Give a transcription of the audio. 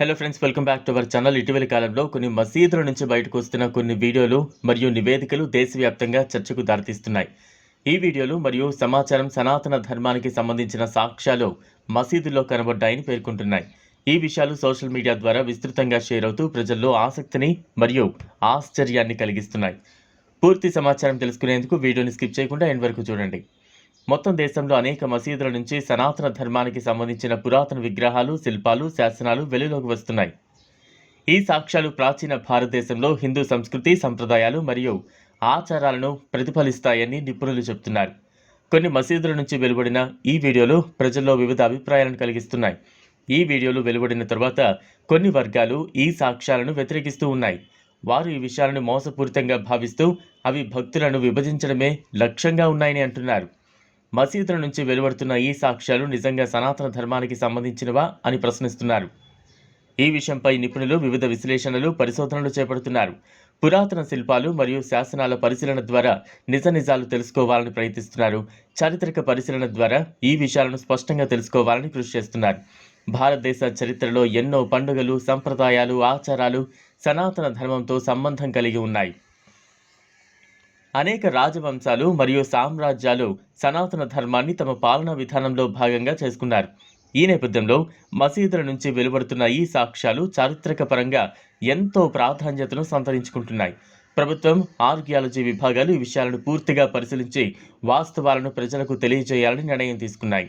Hello friends welcome back to our channel ఇటీవలి కాలంలో కొన్ని మసీదుల నుంచి బయటకు వస్తున్న కొన్ని వీడియోలు మరియు నివేదికలు దేశవ్యాప్తంగా చర్చకు దారితీస్తున్నాయి. ఈ వీడియోలు మరియు సమాచారం సనాతన ధర్మానికి సంబంధించిన సాక్ష్యాలు మసీదుల్లో కనబడ్డాయని పేర్కొంటున్నాయి. ఈ విషయాలు సోషల్ మీడియా ద్వారా విస్తృతంగా షేర్ అవుతూ ప్రజల్లో ఆసక్తిని మరియు ఆశ్చర్యాన్ని కలిగిస్తున్నాయి. పూర్తి సమాచారం తెలుసుకునేందుకు వీడియోని స్కిప్ చేయకుండా ఎండ్ వరకు చూడండి. మొత్తం దేశంలో అనేక మసీదుల నుంచి సనాతన ధర్మానికి సంబంధించిన పురాతన విగ్రహాలు శిల్పాలు శాసనాలు వెలుగులోకి వస్తున్నాయి. ఈ సాక్ష్యాలు ప్రాచీన భారతదేశంలో హిందూ సంస్కృతి సంప్రదాయాలు మరియు ఆచారాలను ప్రతిఫలిస్తాయని నిపుణులు చెబుతున్నారు. కొన్ని మసీదుల నుంచి వెలువడిన ఈ వీడియోలు ప్రజల్లో వివిధ అభిప్రాయాలను కలిగిస్తున్నాయి. ఈ వీడియోలు వెలువడిన తర్వాత కొన్ని వర్గాలు ఈ సాక్ష్యాలను వ్యతిరేకిస్తూ ఉన్నాయి. వారు ఈ విషయాలను మోసపూరితంగా భావిస్తూ అవి భక్తులను విభజించడమే లక్ష్యంగా ఉన్నాయని అంటున్నారు. మసీదుల నుంచి వెలువడుతున్న ఈ సాక్ష్యాలు నిజంగా సనాతన ధర్మానికి సంబంధించినవా అని ప్రశ్నిస్తున్నారు. ఈ విషయంపై నిపుణులు వివిధ విశ్లేషణలు పరిశోధనలు చేపడుతున్నారు. పురాతన శిల్పాలు మరియు శాసనాల పరిశీలన ద్వారా నిజ నిజాలు తెలుసుకోవాలని ప్రయత్నిస్తున్నారు. చారిత్రక పరిశీలన ద్వారా ఈ విషయాలను స్పష్టంగా తెలుసుకోవాలని కృషి చేస్తున్నారు. భారతదేశ చరిత్రలో ఎన్నో పండుగలు సంప్రదాయాలు ఆచారాలు సనాతన ధర్మంతో సంబంధం కలిగి ఉన్నాయి. అనేక రాజవంశాలు మరియు సామ్రాజ్యాలు సనాతన ధర్మాన్ని తమ పాలనా విధానంలో భాగంగా చేసుకున్నారు. ఈ నేపథ్యంలో మసీదుల నుంచి వెలువడుతున్న ఈ సాక్ష్యాలు చారిత్రక పరంగా ఎంతో ప్రాధాన్యతను సంతరించుకుంటున్నాయి. ప్రభుత్వం ఆర్కియాలజీ విభాగాలు ఈ విషయాలను పూర్తిగా పరిశీలించి వాస్తవాలను ప్రజలకు తెలియజేయాలని నిర్ణయం తీసుకున్నాయి.